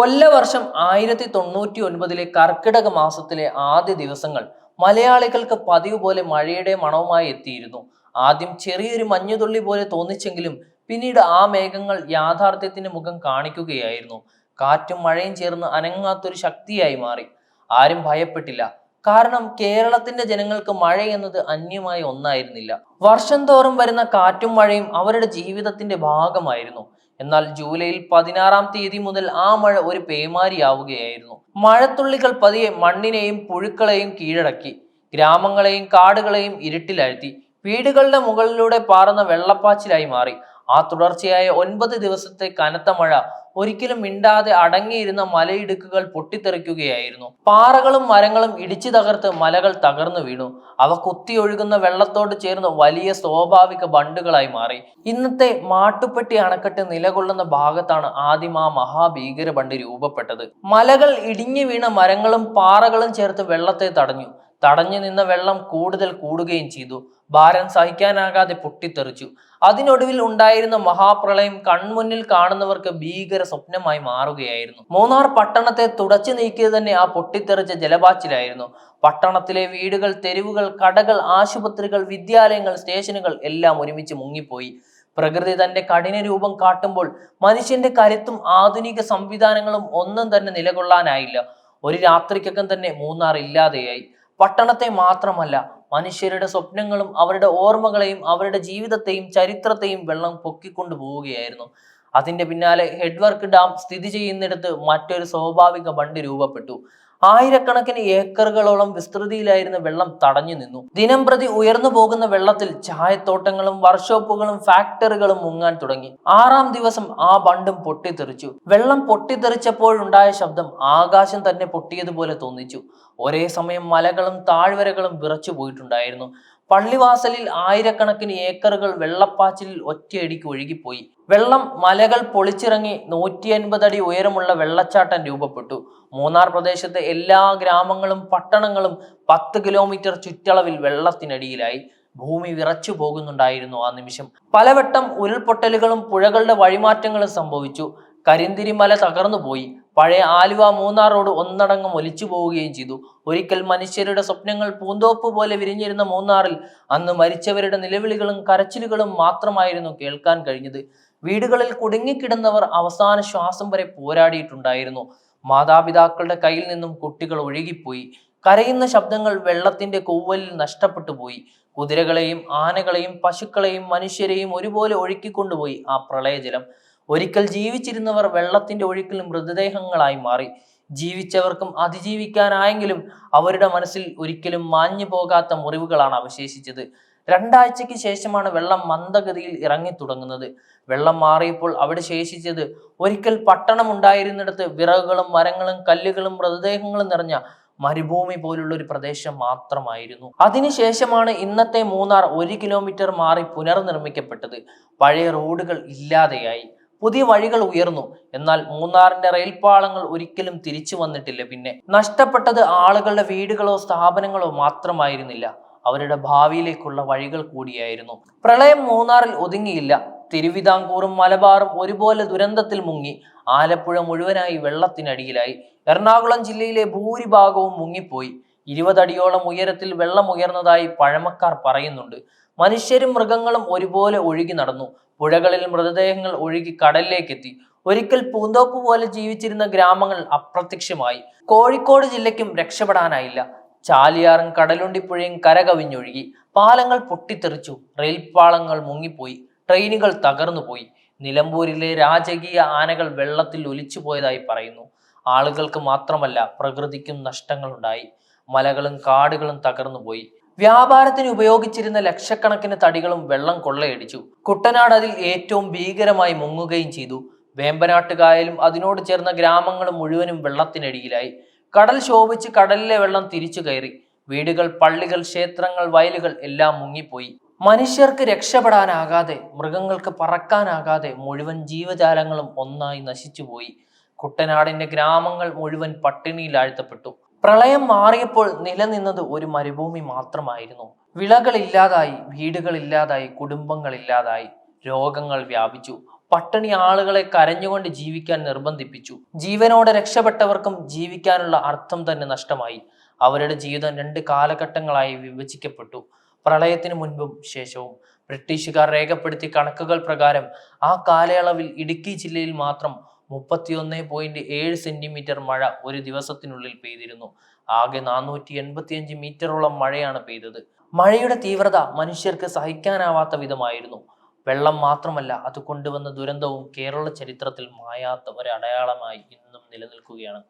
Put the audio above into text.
കൊല്ലവർഷം ആയിരത്തി തൊണ്ണൂറ്റി ഒൻപതിലെ കർക്കിടക മാസത്തിലെ ആദ്യ ദിവസങ്ങൾ മലയാളികൾക്ക് പതിവ് പോലെ മഴയുടെ മണവുമായി എത്തിയിരുന്നു. ആദ്യം ചെറിയൊരു മഞ്ഞുതുള്ളി പോലെ തോന്നിച്ചെങ്കിലും പിന്നീട് ആ മേഘങ്ങൾ യാഥാർത്ഥ്യത്തിന് മുഖം കാണിക്കുകയായിരുന്നു. കാറ്റും മഴയും ചേർന്ന് അനങ്ങാത്തൊരു ശക്തിയായി മാറി. ആരും ഭയപ്പെട്ടില്ല. കാരണം കേരളത്തിന്റെ ജനങ്ങൾക്ക് മഴ എന്നത് അന്യമായ ഒന്നായിരുന്നില്ല. വർഷം തോറും വരുന്ന കാറ്റും മഴയും അവരുടെ ജീവിതത്തിന്റെ ഭാഗമായിരുന്നു. എന്നാൽ ജൂലൈയിൽ പതിനാറാം തീയതി മുതൽ ആ മഴ ഒരു പേമാരിയാവുകയായിരുന്നു. മഴത്തുള്ളികൾ പതിയെ മണ്ണിനെയും പുഴുക്കളെയും കീഴടക്കി ഗ്രാമങ്ങളെയും കാടുകളെയും ഇരുട്ടിലാഴ്ത്തി വീടുകളുടെ മുകളിലൂടെ പാറുന്ന വെള്ളപ്പാച്ചിലായി മാറി. ആ തുടർച്ചയായ ഒൻപത് ദിവസത്തെ കനത്ത മഴ ഒരിക്കലും മിണ്ടാതെ അടങ്ങിയിരുന്ന മലയിടുക്കുകൾ പൊട്ടിത്തെറിക്കുകയായിരുന്നു. പാറകളും മരങ്ങളും ഇടിച്ചു തകർത്ത് മലകൾ തകർന്നു വീണു. അവ കുത്തിയൊഴുകുന്ന വെള്ളത്തോട് ചേർന്ന് വലിയ സ്വാഭാവിക ബണ്ടുകളായി മാറി. ഇന്നത്തെ മാട്ടുപ്പെട്ടി അണക്കെട്ട് നിലകൊള്ളുന്ന ഭാഗത്താണ് ആദ്യം ആ മഹാഭീകര ബണ്ട് രൂപപ്പെട്ടത്. മലകൾ ഇടിഞ്ഞു വീണ മരങ്ങളും പാറകളും ചേർത്ത് വെള്ളത്തെ തടഞ്ഞു. തടഞ്ഞു നിന്ന വെള്ളം കൂടുതൽ കൂടുകയും ചെയ്തു. ഭാരം സഹിക്കാനാകാതെ പൊട്ടിത്തെറിച്ചു. അതിനൊടുവിൽ ഉണ്ടായിരുന്ന മഹാപ്രളയം കൺമുന്നിൽ കാണുന്നവർക്ക് ഭീകര സ്വപ്നമായി മാറുകയായിരുന്നു. മൂന്നാർ പട്ടണത്തെ തുടച്ചു നീക്കിയത് തന്നെ ആ പൊട്ടിത്തെറിച്ച ജലപാച്ചിലായിരുന്നു. പട്ടണത്തിലെ വീടുകൾ തെരുവുകൾ കടകൾ ആശുപത്രികൾ വിദ്യാലയങ്ങൾ സ്റ്റേഷനുകൾ എല്ലാം ഒരുമിച്ച് മുങ്ങിപ്പോയി. പ്രകൃതി തന്റെ കഠിന രൂപം കാട്ടുമ്പോൾ മനുഷ്യന്റെ കരുത്തും ആധുനിക സംവിധാനങ്ങളും ഒന്നും തന്നെ നിലകൊള്ളാനായില്ല. ഒരു രാത്രിക്കകം തന്നെ മൂന്നാർ ഇല്ലാതെയായി. പട്ടണത്തെ മാത്രമല്ല മനുഷ്യരുടെ സ്വപ്നങ്ങളും അവരുടെ ഓർമ്മകളെയും അവരുടെ ജീവിതത്തെയും ചരിത്രത്തെയും വെള്ളം പൊക്കിക്കൊണ്ടു പോവുകയായിരുന്നു. അതിന്റെ പിന്നാലെ ഹെഡ്വർക്ക് ഡാം സ്ഥിതി ചെയ്യുന്നിടത്ത് മറ്റൊരു സ്വാഭാവിക ബണ്ട് രൂപപ്പെട്ടു. ആയിരക്കണക്കിന് ഏക്കറുകളോളം വിസ്തൃതിയിലായിരുന്ന വെള്ളം തടഞ്ഞു നിന്നു. ദിനം പ്രതി ഉയർന്നു പോകുന്ന വെള്ളത്തിൽ ചായത്തോട്ടങ്ങളും വർക്ക്ഷോപ്പുകളും ഫാക്ടറികളും മുങ്ങാൻ തുടങ്ങി. ആറാം ദിവസം ആ ബണ്ടും പൊട്ടിത്തെറിച്ചു. വെള്ളം പൊട്ടിത്തെറിച്ചപ്പോഴുണ്ടായ ശബ്ദം ആകാശം തന്നെ പൊട്ടിയതുപോലെ തോന്നിച്ചു. ഒരേ സമയം മലകളും താഴ്വരകളും വിറച്ചു പോയിട്ടുണ്ടായിരുന്നു പള്ളിവാസലിൽ ആയിരക്കണക്കിന് ഏക്കറുകൾ വെള്ളപ്പാച്ചിലിൽ ഒറ്റയടിക്ക് ഒഴുകിപ്പോയി. വെള്ളം മലകൾ പൊളിച്ചിറങ്ങി നൂറ്റി അൻപത് അടി ഉയരമുള്ള വെള്ളച്ചാട്ടം രൂപപ്പെട്ടു. മൂന്നാർ പ്രദേശത്തെ എല്ലാ ഗ്രാമങ്ങളും പട്ടണങ്ങളും പത്ത് കിലോമീറ്റർ ചുറ്റളവിൽ വെള്ളത്തിനടിയിലായി. ഭൂമി വിറച്ചു പോകുന്നുണ്ടായിരുന്നു ആ നിമിഷം. പലവട്ടം ഉരുൾപൊട്ടലുകളും പുഴകളുടെ വഴിമാറ്റങ്ങളും സംഭവിച്ചു. കരിന്തിരി മല തകർന്നുപോയി പഴയ ആലുവ മൂന്നാർ റോഡ് ഒന്നടങ്കം ഒലിച്ചു പോവുകയും ചെയ്തു. ഒരിക്കൽ മനുഷ്യരുടെ സ്വപ്നങ്ങൾ പൂന്തോപ്പ് പോലെ വിരിഞ്ഞിരുന്ന മൂന്നാറിൽ അന്ന് മരിച്ചവരുടെ നിലവിളികളും കരച്ചിലുകളും മാത്രമായിരുന്നു കേൾക്കാൻ കഴിഞ്ഞത്. വീടുകളിൽ കുടുങ്ങിക്കിടന്നവർ അവസാന ശ്വാസം വരെ പോരാടിയിട്ടുണ്ടായിരുന്നു. മാതാപിതാക്കളുടെ കയ്യിൽ നിന്നും കുട്ടികൾ ഒഴുകിപ്പോയി. കരയുന്ന ശബ്ദങ്ങൾ വെള്ളത്തിന്റെ കൂവലിൽ നഷ്ടപ്പെട്ടു പോയി. കുതിരകളെയും ആനകളെയും പശുക്കളെയും മനുഷ്യരെയും ഒരുപോലെ ഒഴുക്കിക്കൊണ്ടുപോയി ആ പ്രളയജലം. ഒരിക്കൽ ജീവിച്ചിരുന്നവർ വെള്ളത്തിന്റെ ഒഴുക്കിൽ മൃതദേഹങ്ങളായി മാറി. ജീവിച്ചവർക്കും അതിജീവിക്കാനായെങ്കിലും അവരുടെ മനസ്സിൽ ഒരിക്കലും മാഞ്ഞു പോകാത്ത മുറിവുകളാണ് അവശേഷിച്ചത്. രണ്ടാഴ്ചയ്ക്ക് ശേഷമാണ് വെള്ളം മന്ദഗതിയിൽ ഇറങ്ങി തുടങ്ങുന്നത്. വെള്ളം മാറിയപ്പോൾ അവിടെ ശേഷിച്ചത് ഒരിക്കൽ പട്ടണം ഉണ്ടായിരുന്നിടത്ത് വിറകുകളും മരങ്ങളും കല്ലുകളും മൃതദേഹങ്ങളും നിറഞ്ഞ മരുഭൂമി പോലുള്ള ഒരു പ്രദേശം മാത്രമായിരുന്നു. അതിനുശേഷമാണ് ഇന്നത്തെ മൂന്നാർ ഒരു കിലോമീറ്റർ മാറി പുനർനിർമ്മിക്കപ്പെട്ടത്. പഴയ റോഡുകൾ ഇല്ലാതെയായി. പുതിയ വഴികൾ ഉയർന്നു. എന്നാൽ മൂന്നാറിന്റെ റെയിൽപാളങ്ങൾ ഒരിക്കലും തിരിച്ചു വന്നിട്ടില്ല. പിന്നെ നഷ്ടപ്പെട്ടത് ആളുകളുടെ വീടുകളോ സ്ഥാപനങ്ങളോ മാത്രമായിരുന്നില്ല. അവരുടെ ഭാവിയിലേക്കുള്ള വഴികൾ കൂടിയായിരുന്നു. പ്രളയം മൂന്നാറിൽ ഒതുങ്ങിയില്ല. തിരുവിതാംകൂറും മലബാറും ഒരുപോലെ ദുരന്തത്തിൽ മുങ്ങി. ആലപ്പുഴ മുഴുവനായി വെള്ളത്തിനടിയിലായി. എറണാകുളം ജില്ലയിലെ ഭൂരിഭാഗവും മുങ്ങിപ്പോയി. ഇരുപതടിയോളം ഉയരത്തിൽ വെള്ളം ഉയർന്നതായി പഴമക്കാർ പറയുന്നുണ്ട്. മനുഷ്യരും മൃഗങ്ങളും ഒരുപോലെ ഒഴുകി നടന്നു. പുഴകളിൽ മൃതദേഹങ്ങൾ ഒഴുകി കടലിലേക്കെത്തി. ഒരിക്കൽ പൂന്തോപ്പ് പോലെ ജീവിച്ചിരുന്ന ഗ്രാമങ്ങൾ അപ്രത്യക്ഷമായി. കോഴിക്കോട് ജില്ലയ്ക്കും രക്ഷപ്പെടാനായില്ല. ചാലിയാറും കടലുണ്ടിപ്പുഴയും കരകവിഞ്ഞൊഴുകി. പാലങ്ങൾ പൊട്ടിത്തെറിച്ചു. റെയിൽപാളങ്ങൾ മുങ്ങിപ്പോയി. ട്രെയിനുകൾ തകർന്നുപോയി. നിലമ്പൂരിലെ രാജകീയ ആനകൾ വെള്ളത്തിൽ ഒലിച്ചു പോയതായി പറയുന്നു. ആളുകൾക്ക് മാത്രമല്ല പ്രകൃതിക്കും നഷ്ടങ്ങളുണ്ടായി. മലകളും കാടുകളും തകർന്നുപോയി. വ്യാപാരത്തിന് ഉപയോഗിച്ചിരുന്ന ലക്ഷക്കണക്കിന് തടികളും വെള്ളം കൊള്ളയടിച്ചു. കുട്ടനാട് അതിൽ ഏറ്റവും ഭീകരമായി മുങ്ങുകയും ചെയ്തു. വേമ്പനാട്ടുകായലും അതിനോട് ചേർന്ന ഗ്രാമങ്ങളും മുഴുവനും വെള്ളത്തിനടിയിലായി. കടൽ ശോഭിച്ച് കടലിലെ വെള്ളം തിരിച്ചു കയറി. വീടുകൾ പള്ളികൾ ക്ഷേത്രങ്ങൾ വയലുകൾ എല്ലാം മുങ്ങിപ്പോയി. മനുഷ്യർക്ക് രക്ഷപ്പെടാനാകാതെ മൃഗങ്ങൾക്ക് പറക്കാനാകാതെ മുഴുവൻ ജീവജാലങ്ങളും ഒന്നായി നശിച്ചുപോയി. കുട്ടനാടിന്റെ ഗ്രാമങ്ങൾ മുഴുവൻ പട്ടിണിയിൽ ആഴ്ത്തപ്പെട്ടു പ്രളയം മാറിയപ്പോൾ നിലനിന്നത് ഒരു മരുഭൂമി മാത്രമായിരുന്നു. വിളകളില്ലാതായി വീടുകളില്ലാതായി കുടുംബങ്ങളില്ലാതായി രോഗങ്ങൾ വ്യാപിച്ചു. പട്ടിണി ആളുകളെ കരഞ്ഞുകൊണ്ട് ജീവിക്കാൻ നിർബന്ധിപ്പിച്ചു. ജീവനോടെ രക്ഷപ്പെട്ടവർക്കും ജീവിക്കാനുള്ള അർത്ഥം തന്നെ നഷ്ടമായി. അവരുടെ ജീവിതം രണ്ട് കാലഘട്ടങ്ങളായി വിഭജിക്കപ്പെട്ടു. പ്രളയത്തിന് മുൻപും ശേഷവും. ബ്രിട്ടീഷുകാർ രേഖപ്പെടുത്തിയ കണക്കുകൾ പ്രകാരം ആ കാലയളവിൽ ഇടുക്കി ജില്ലയിൽ മാത്രം മുപ്പത്തിയൊന്ന് പോയിന്റ് ഏഴ് സെന്റിമീറ്റർ മഴ ഒരു ദിവസത്തിനുള്ളിൽ പെയ്തിരുന്നു. ആകെ നാനൂറ്റി എൺപത്തിയഞ്ച് മീറ്ററോളം മഴയാണ് പെയ്തത്. മഴയുടെ തീവ്രത മനുഷ്യർക്ക് സഹിക്കാനാവാത്ത വിധമായിരുന്നു. വെള്ളം മാത്രമല്ല അത് കൊണ്ടുവന്ന ദുരന്തവും കേരള ചരിത്രത്തിൽ മായാത്ത ഒരു അടയാളമായി ഇന്നും നിലനിൽക്കുകയാണ്.